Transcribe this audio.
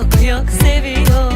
yok yok seviyor.